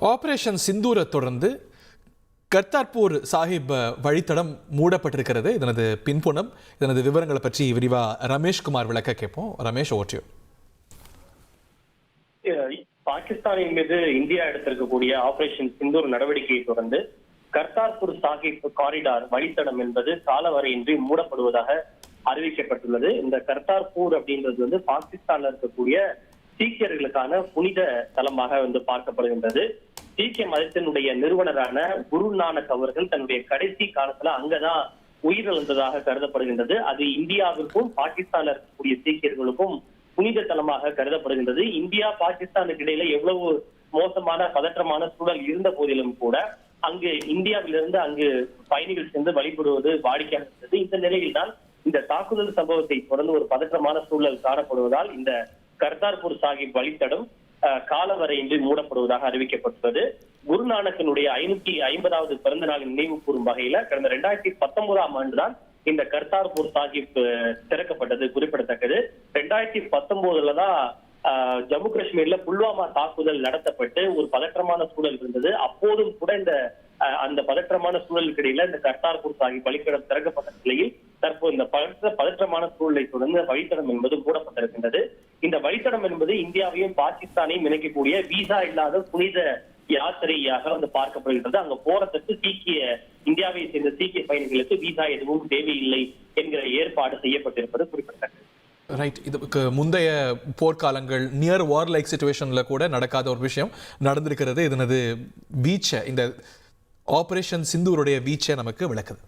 Operation சிந்தூரை தொடர்ந்து கர்த்தார்பூர் சாஹிப் வழித்தடம் மூடப்பட்டிருக்கிறது. இதனது பின்புணம் இதனது விவரங்களை பற்றி விரிவா ரமேஷ்குமார் விளக்க கேட்போம். ரமேஷ் ஓட்டியோ பாகிஸ்தானின் மீது இந்தியா எடுத்திருக்கக்கூடிய ஆபரேஷன் சிந்தூர் நடவடிக்கையை தொடர்ந்து கர்தார்பூர் சாஹிப் காரிடார் வழித்தடம் என்பது காலவரையின்றி மூடப்படுவதாக அறிவிக்கப்பட்டுள்ளது. இந்த கர்தார்பூர் அப்படின்றது வந்து பாகிஸ்தான்ல இருக்கக்கூடிய சீக்கியர்களுக்கான புனித தலமாக வந்து பார்க்கப்படுகின்றது. சீக்கிய மதத்தினுடைய நிறுவனரான குரு நானக் அவர்கள் தன்னுடைய கடைசி காலத்துல அங்கதான் உயிரிழந்ததாக கருதப்படுகின்றது. அது இந்தியாவிற்கும் பாகிஸ்தான்ல இருக்கக்கூடிய சீக்கியர்களுக்கும் புனித தலமாக கருதப்படுகின்றது. இந்தியா பாகிஸ்தானுக்கு இடையில எவ்வளவு மோசமான பதற்றமான சூழல் இருந்த போதிலும் கூட அங்கு இந்தியாவிலிருந்து அங்கு பயணிகள் சென்று வழிபடுவது வாடிக்கையாக இருந்தது இந்த நிலையில் தான் இந்த தாக்குதல் சம்பவத்தை தொடர்ந்து ஒரு பதற்றமான சூழல் காணப்படுவதால் இந்த கர்தார்பூர் சாஹிப் வழித்தடம் காலவரையின்றி மூடப்படுவதாக அறிவிக்கப்பட்டுள்ளது. குருநானக்கினுடைய ஐநூத்தி ஐம்பதாவது பிறந்த நாளின் நினைவு கூறும் வகையில கடந்த ரெண்டாயிரத்தி பத்தொன்பதாம் ஆண்டுதான் இந்த கர்தார்பூர் சாஹிப் திறக்கப்பட்டது குறிப்பிடத்தக்கது. ரெண்டாயிரத்தி பத்தொன்பதுல தான் ஆஹ், ஜம்மு காஷ்மீர்ல புல்வாமா தாக்குதல் நடத்தப்பட்டு ஒரு பதற்றமான சூழல் இருந்தது. அப்போதும் கூட இந்த அந்த பதற்றமான சூழலுக்கு இடையில இந்த கர்தார்பூர் சாஹிப் வழித்தடம் திறக்கப்பட்ட நிலையில் தற்போது இந்த பதற்ற பதற்றமான சூழலை தொடர்ந்து வழித்தடம் என்பது மூடப்பட்டிருக்கின்றது. பயணம் என்பது இந்தியாவையும் பாகிஸ்தானையும் இணைக்கக்கூடிய விசா இல்லாத புனித யாத்திரையாக வந்து பார்க்கப்படுகின்றது. அங்க போறதுக்கு சீக்கிய இந்தியாவை சேர்ந்த சீக்கிய பயணிகளுக்கு விசா எதுவும் தேவையில்லை என்கிற ஏற்பாடு செய்யப்பட்டிருப்பது குறிப்பிடத்தக்கது. ரைட் இதுக்கு முந்தைய போர்க்காலங்கள் நியர் வார் லைக் சுச்சுவேஷன்ல கூட நடக்காத ஒரு விஷயம் நடந்திருக்கிறது. இதனது வீச்சை இந்த ஆபரேஷன் சிந்தூருடைய வீச்சை நமக்கு விளக்குது.